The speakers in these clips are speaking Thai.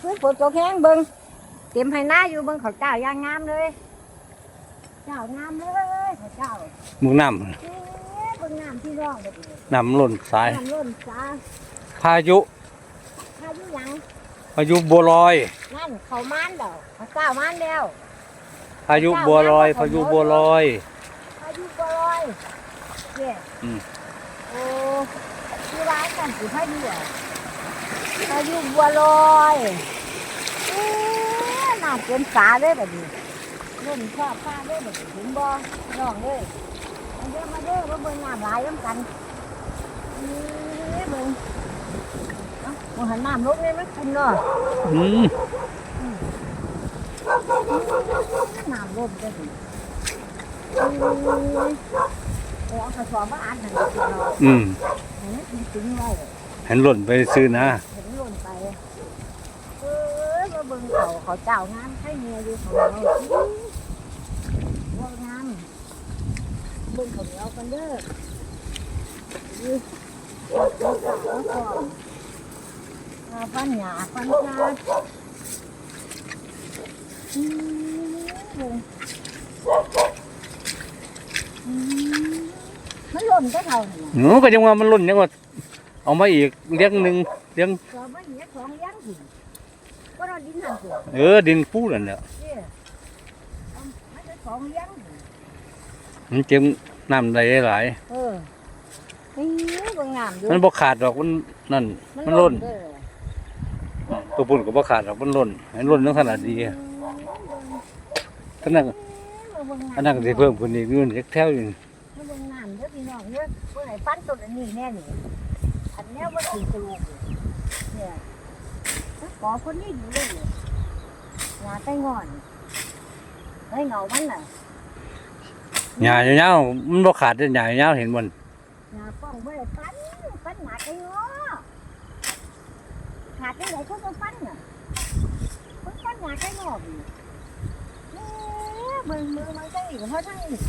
ซื้อฝนตกแห้งเบิ่งเตรียมให้หน้าอยู่เบิ่งเขาเจ้าย่างงามเลยเจ้างามเลยเขาเจ้ามึงน้เอ๊ะเบิ่งน้ำที่ร่องแบบนี้ำน้ำล้นสาย น้ำล้นจ้าพายุพายุหยังพายุบัวลอย นั่นเขามานแล้วเขาเจ้ามานแล้วพายุบัวลอย พายุบัวลอย พายุบัวลอยเนี่ยอืม โอ้ที่ร้านกันสิพายุอะ พายุบัวลอยเอ๊ะน้ำเกินฝาเลยแบบนี้ล่นชอบฟ้าเลยแบบนี้ถึงบ่น้องเลยมาเด้อมาเด้อมาเบิ่งน้ำหลายน้ำกันเอ๊ะเบิ่งเอ้าบ่หันน้ำลงเลยมันคุณเนาะอืมน้ำลงได้ดิเอ้ยเอากระสอบมาอัดให้มันกินเนาะอืมให้มันกินถึงไว้เห็นหล่นไปซื้อนะ เห็นหล่นไป เอ้ยมาเบิ่งเขาเจ้างามให้เมียอยู่ของเราว่างามเบิ่งเขากันเด้อยืดเขาเจ้าเขาก่อนมาฟันหยาฟันชาอืมมันหล่นก็เท่านี้หนูก็ยังว่ามันหล่นยังว่าเอามาอีกเลี้ยงหนึ่งเลี้ยงก็ไม่เหี้ยของเลี้ยงสิก็เรา ดินหันสิเออดินฟูนั่นแหละเนี่ยเอามันจะของเลี้ยังสิมันเจ็มน้ำได้หลายเออนี่บางงามอยู่มันบ่ขาดดอกมันนั่น มันหล่นเด้อตัวปุ่นก็บ่ขาดดอกมันหล่นให้หล่นทั้งขนาดดีอะขนาดอันนั้นก็สิเพิ่มขึ้นอีกนู่นแถวอยู่มันบางงามเด้อพี่น้องเด้อเมื่อไหร่ปั้นต้นอันนี้แน่นี่อันเนี้ยว่าถึงกระลูกเนี่ยข อคนนี้อยู่เลยงาไต้งอนไต้เงามันน่ะหญ้ายาวๆมันบ่ขาดเด้อหญ้ายาวๆเห็นบ่นงาป้องไม่ได้ปั้นปั้นหนาไต้งอขาดได้ไหนก็ต้องปั้นน่ะมันปั้นหนาไต้งออยู่เอ๊ะเบิ่งมือมันก็อีกเพราะทั้งอีก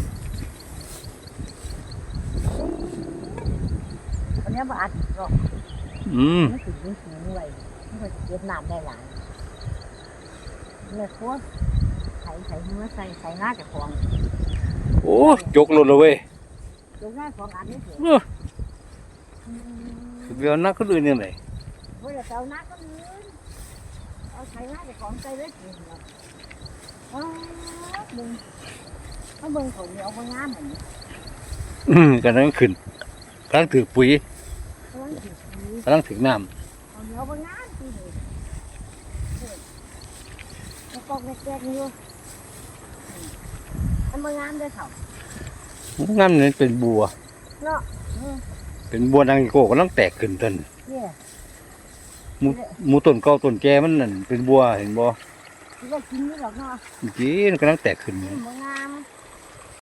อันเนี้ยบ่อัดหรอกอืม มันถึงสูงสูงไว้ มันก็จะเก็บน้ำได้หลายเนี่ยตัวใส่ใส่เนื้อใส่ใส่หน้าจะของโอ้จกหล่นเลยเว้ยลงหน้าของอันนี้เถอะเออเดี๋ยวนักคนอื่นยังไงเฮ้ยเอาหน้าก็ลืนเอาใส่หน้าจะของใส่เลยกินเนาะอ้าวมึงเอาเบิ่งเขาเหนียวบางงามเหมือนอืมกำลังขึ้นกำลังถือปุ๋ยกำลังถือผีกำลังถือน้เขาเหนียวบางงามจริงเลยเฮ้ย แล้วกอกแกกๆอยู่อันบางงามเด้อเขาำงามนี่เป็นบัว เนาะเออเป็นบัวนางอีโก้กำลังแตกขึ้นต้นเนี่ยหมูหมูต้นเก่าต้นแก่มันนั่นเป็นบัวเห็นบ่ที่ว่ากินนี่หรอกเนาะเมื่อกี้มันกำลังแตกขึ้นนี่มันงาม